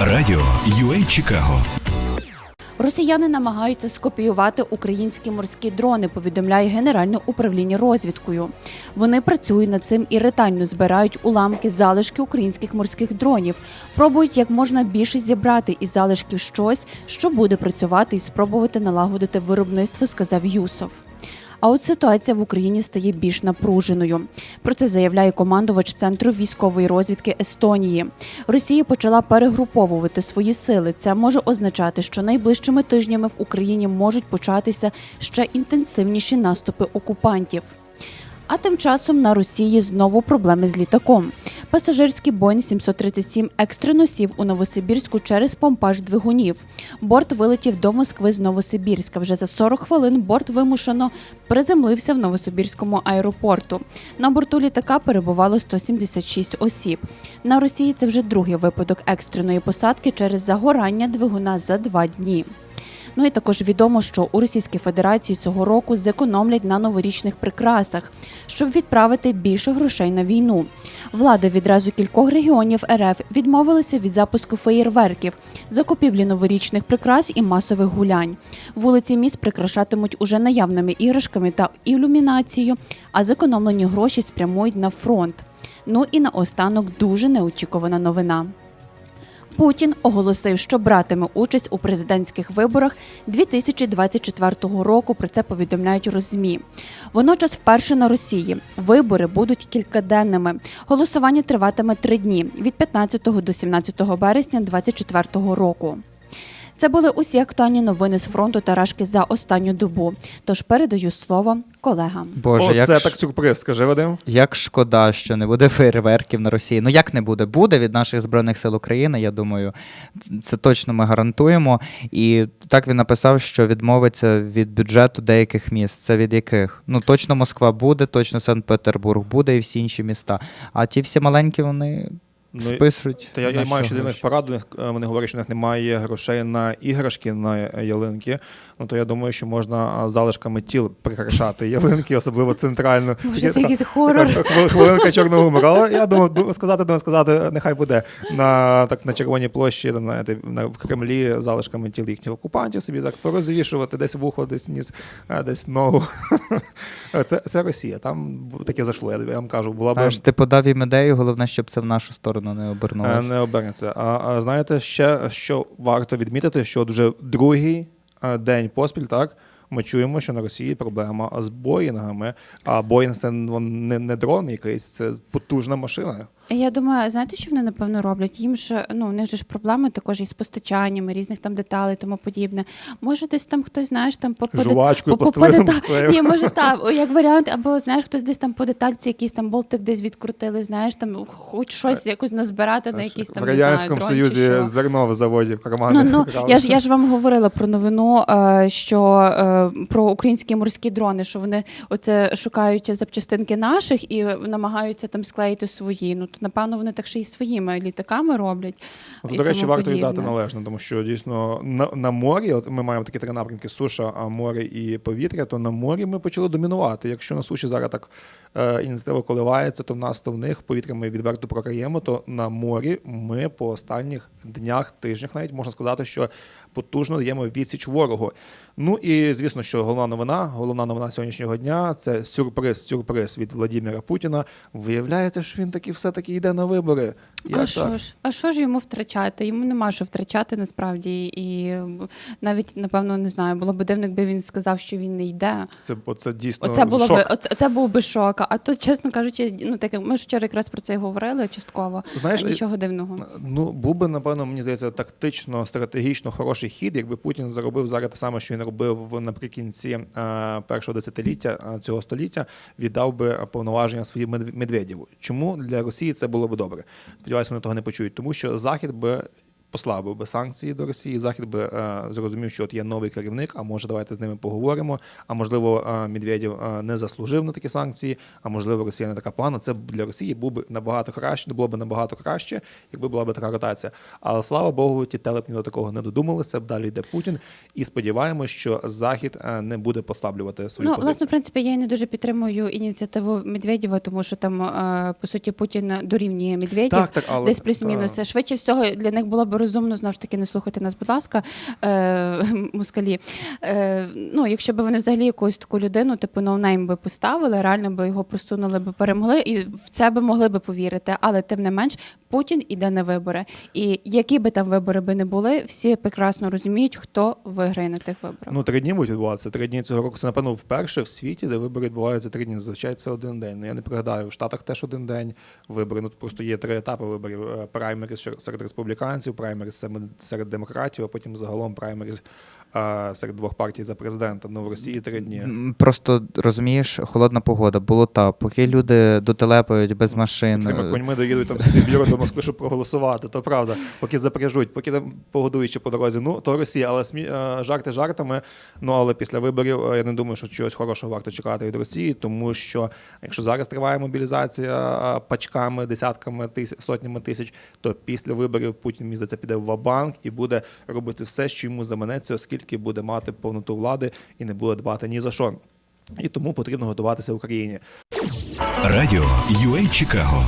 Радіо UA Чикаго. Росіяни намагаються скопіювати українські морські дрони, повідомляє Генеральне управління розвідкою. Вони працюють над цим і ретельно збирають уламки залишки українських морських дронів, пробують як можна більше зібрати із залишків щось, що буде працювати і спробувати налагодити виробництво, сказав Юсов. А от ситуація в Україні стає більш напруженою. Про це заявляє командувач центру військової розвідки Естонії. Росія почала перегруповувати свої сили. Це може означати, що найближчими тижнями в Україні можуть початися ще інтенсивніші наступи окупантів. А тим часом на Росії знову проблеми з літаком. Пасажирський Boeing 737 екстрено сів у Новосибірську через помпаж двигунів. Борт вилетів до Москви з Новосибірська. Вже за 40 хвилин борт вимушено приземлився в Новосибірському аеропорту. На борту літака перебувало 176 осіб. На Росії це вже другий випадок екстреної посадки через загорання двигуна за два дні. Ну і також відомо, що у Російській Федерації цього року зекономлять на новорічних прикрасах, щоб відправити більше грошей на війну. Влада відразу кількох регіонів РФ відмовилися від запуску феєрверків, закупівлі новорічних прикрас і масових гулянь. Вулиці міст прикрашатимуть уже наявними іграшками та ілюмінацією, а зекономлені гроші спрямують на фронт. Ну і наостанок дуже неочікувана новина. Путін оголосив, що братиме участь у президентських виборах 2024 року. Про це повідомляють розмі. Водночас, вперше на Росії вибори будуть кількаденними. Голосування триватиме три дні від 15 до 17 березня 2024 року. Це були усі актуальні новини з фронту та рашки за останню добу. Тож передаю слово колегам. Боже, О, як, це ш- так сюрприз, скажи Вадим. як шкода, що не буде фейерверків на Росії. Ну як не буде? Буде від наших збройних сил України. Я думаю, це точно ми гарантуємо. І так він написав, що відмовиться від бюджету деяких міст. Це від яких? Ну точно Москва буде, точно Санкт-Петербург буде і всі інші міста. А ті всі маленькі вони Ну, спишуть. Та я, я маю ще до них пораду. е, Вони говорять, що в них немає грошей на іграшки на ялинки. Ну то я думаю, що можна залишками тіл прикрашати ялинки, особливо центральну. Може, це якийсь хорор? Хвилинка чорного гумору. Але я думав, сказати, думав сказати, нехай буде на так на червоній площі, там, знаєте, на в Кремлі залишками тіл їхніх окупантів собі так порозвішувати, десь вухо, десь ніс, десь ногу. Це, це Росія. Там таке зайшло. Я, я вам кажу, була б ти подав їм ідею, головне, щоб це в нашу сторону не Е, обернулося. Не обернеться. А, а знаєте, ще що варто відмітити, що от вже другий е, день поспіль, так. Ми чуємо, що на Росії проблема з Боїнгами. А Боїнг це вон, не, не дрон якийсь, це потужна машина. Я думаю, знаєте, що вони напевно роблять? Їм ж ну у них же ж проблеми також із постачаннями різних там деталей, тому подібне. Може, десь там хтось знаєш там по Жувачкою, по- по- дета- Ні, може так, як варіант, або знаєш, хтось десь там по детальці, якийсь там болтик десь відкрутили, знаєш, там хоч щось якось назбирати на якісь там в Радянському Союзі зерно в заводі в кармани. Ну, ну я ж я ж вам говорила про новину, е, що е, про українські морські дрони, що вони оце шукають запчастинки наших і намагаються там склеїти свої. Ну то напевно вони так ще й своїми літаками роблять. І до речі, тому варто подібне. віддати належно, тому що дійсно на, на морі, от ми маємо такі три напрямки: суша, а море і повітря. То на морі ми почали домінувати. Якщо на суші зараз так е, ініціатива коливається, то в нас то в них повітря ми відверто програємо. То на морі ми по останніх днях, тижнях навіть можна сказати, що потужно даємо відсіч ворогу. Ну і звісно, що головна новина, головна новина сьогоднішнього дня це сюрприз, сюрприз від Владимира Путіна. Виявляється, що він таки все-таки йде на вибори. А Як так? що ж, а що ж йому втрачати? Йому нема що втрачати насправді, і навіть напевно не знаю, було б дивно, якби він сказав, що він не йде. Це, оце дійсно Оце було шок. би оце, це був би шок. А то, чесно кажучи, ну так ми ж вчора якраз про це і говорили частково. Знаєш, нічого дивного. Ну, був би, напевно, мені здається, тактично, стратегічно хороший хід, якби Путін заробив зараз те саме, що він робив наприкінці е, першого десятиліття е, цього століття, віддав би повноваження своїм Мед- Медведєву. Чому для Росії це було би добре? Сподіваюся, вони того не почують, тому що Захід би. Послабив би санкції до Росії, Захід би е, зрозумів, що от є новий керівник, а може давайте з ними поговоримо. А можливо, е, Медведєв е, не заслужив на такі санкції, а можливо, Росія не така погана. Це для Росії був би набагато краще, було б набагато краще, якби була б така ротація. Але слава Богу, ті телепні до такого не додумалися. Далі йде Путін, і сподіваємось, що Захід не буде послаблювати свою Ну, позицію. власне, в принципі, я не дуже підтримую ініціативу Медведєва, тому що там, по суті, Путін дорівнює Медведєв. Так, так, але Десь плюс-мінус. Швидше всього для них було б розумно знову ж таки не слухайте нас, будь ласка, е, москалі. Е, ну, якщо б вони взагалі якусь таку людину, типу ноунейм би поставили, реально би його просунули би, перемогли, і в це би могли би повірити. Але тим не менш, Путін іде на вибори. І які би там вибори би не були, всі прекрасно розуміють, хто виграє на тих виборах. Ну, три дні будуть відбуватися. Три дні цього року це, напевно, вперше в світі, де вибори відбуваються три дні. Зазвичай це один день. Ну, я не пригадаю, в Штатах теж один день вибори. Ну, просто є три етапи виборів: Е, праймеріз серед республіканців, праймеріз серед- демократів, а потім загалом праймеріз е, серед двох партій за президента. Ну, в Росії три дні. Просто розумієш, холодна погода, болота, поки люди дотелепають без машин. Такими коньми доїдуть там з Сибіру до Москви, щоб проголосувати. То правда, поки запряжуть, поки там погодують ще по дорозі. Ну то Росія, але смі... е, жарти жартами. Ну але після виборів е, я не думаю, що чогось хорошого варто чекати від Росії, тому що якщо зараз триває мобілізація е, пачками, десятками тисяч, сотнями тисяч, то після виборів Путін мені здається, піде в вабанк і буде робити все, що йому заманеться, оскільки буде мати повноту влади і не буде дбати ні за що. І тому потрібно готуватися Україні. Радіо UA Чикаго